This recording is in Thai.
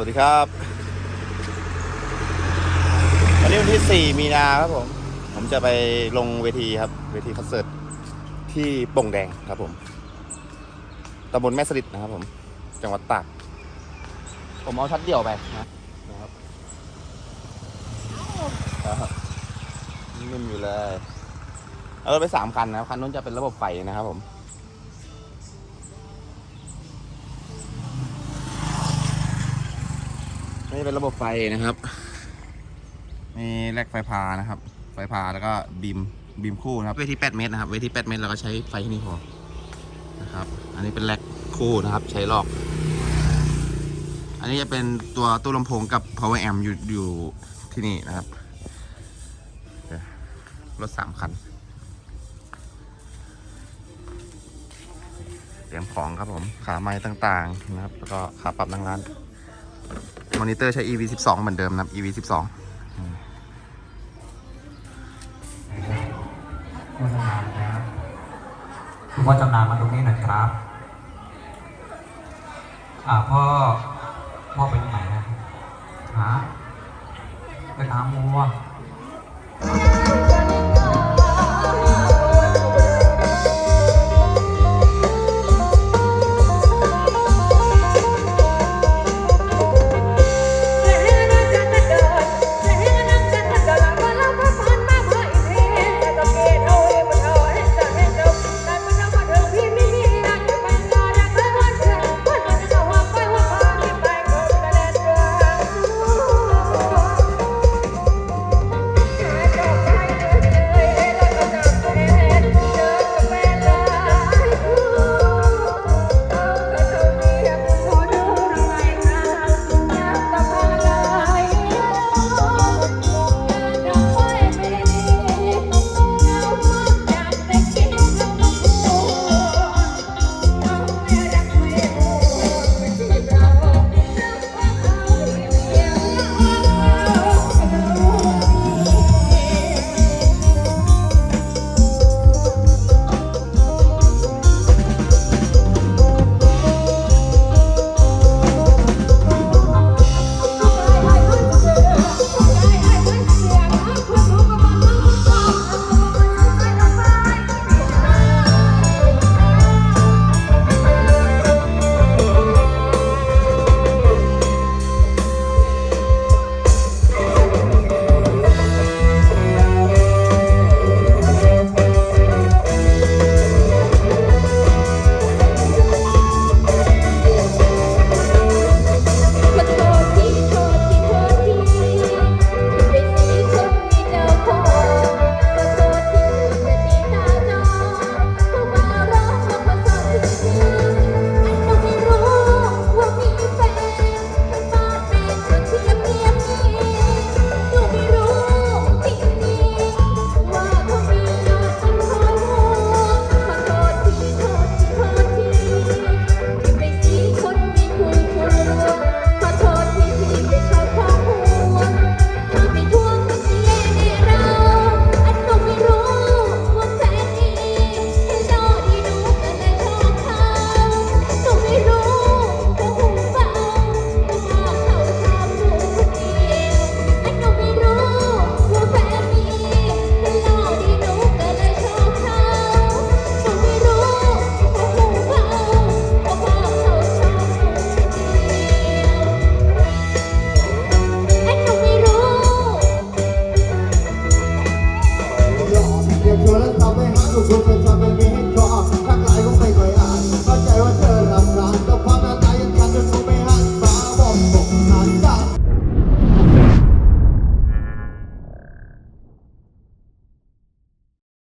วัสดีครับ วันนี้วันที่ 4 มีนาครับผม ผมจะไปลงเวทีครับ เวทีคอนเสิร์ตที่โป่งแดงครับผมตำบลแม่สลิดนะครับผม จังหวัดตาก ผมเอาชัดเดี่ยวไปนะนะครับครับนิ่มอยู่เลย เอารถไปสามคันนะครับ คันนู้นจะเป็นระบบไฟนะครับผม นี่เป็นระบบไฟนะครับ มีแลกไฟพานะครับ ไฟพาแล้วก็บีมบีมคู่นะครับ เวที8เมตรนะครับ เวที8เมตรเราก็ใช้ไฟที่นี่พอ นะครับ อันนี้เป็นแลกคู่นะครับ ใช้ลอก อันนี้จะเป็นตัวตู้ลำโพงกับ power amp อยู่อยู่ที่นี่นะครับเดี๋ยวรถสามคัน เตรียมของครับผม ขาไม้ต่างๆนะครับ แล้วก็ขาปรับนั่งร้าน มอนิเตอร์ใช้ EV 12เหมือนเดิมนะ EV 12คุณพ่อจำนานมาตรงนี้หน่อยครับ อ่าพ่อ พ่อไปไหนนะฮะไปตามมัว